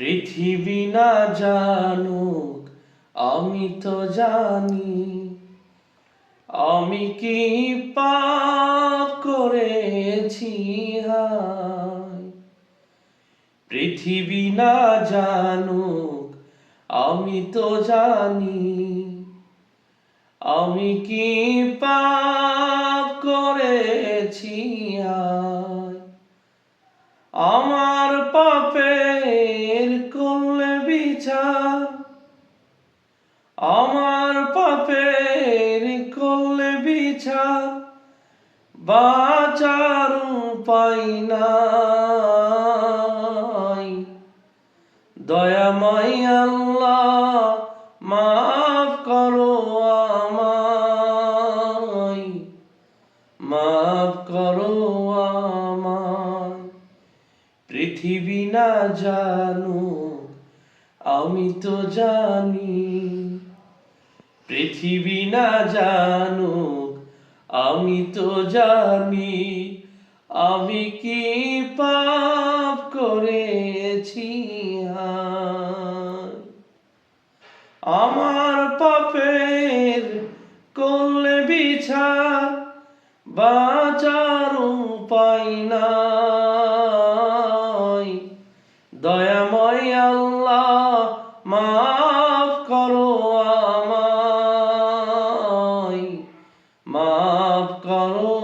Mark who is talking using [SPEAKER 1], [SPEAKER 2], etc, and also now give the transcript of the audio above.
[SPEAKER 1] পৃথিবী না জানুক, আমি তো জানি। আমি কি পাপ করেছি পৃথিবী না জানুক, আমি তো জানি। আমি কি পাপ করেছি আমার পাপের করলে বিচার। আমার পাপের করলে বিচার, বাঁচার উপায় নাই। দয়াময় আল্লাহ, মাফ করো আমায়। মাফ করো আমায়। পৃথিবী না জানো, আমি তো জানি। পৃথিবী না জানো, আমি তো জানি, আমি কি পাপ করেছি আমার পাপের করলে বিচার বাঁচার উপায় নাই। দয়াময় আল্লাহ মাফ করো আমায় মাফ করো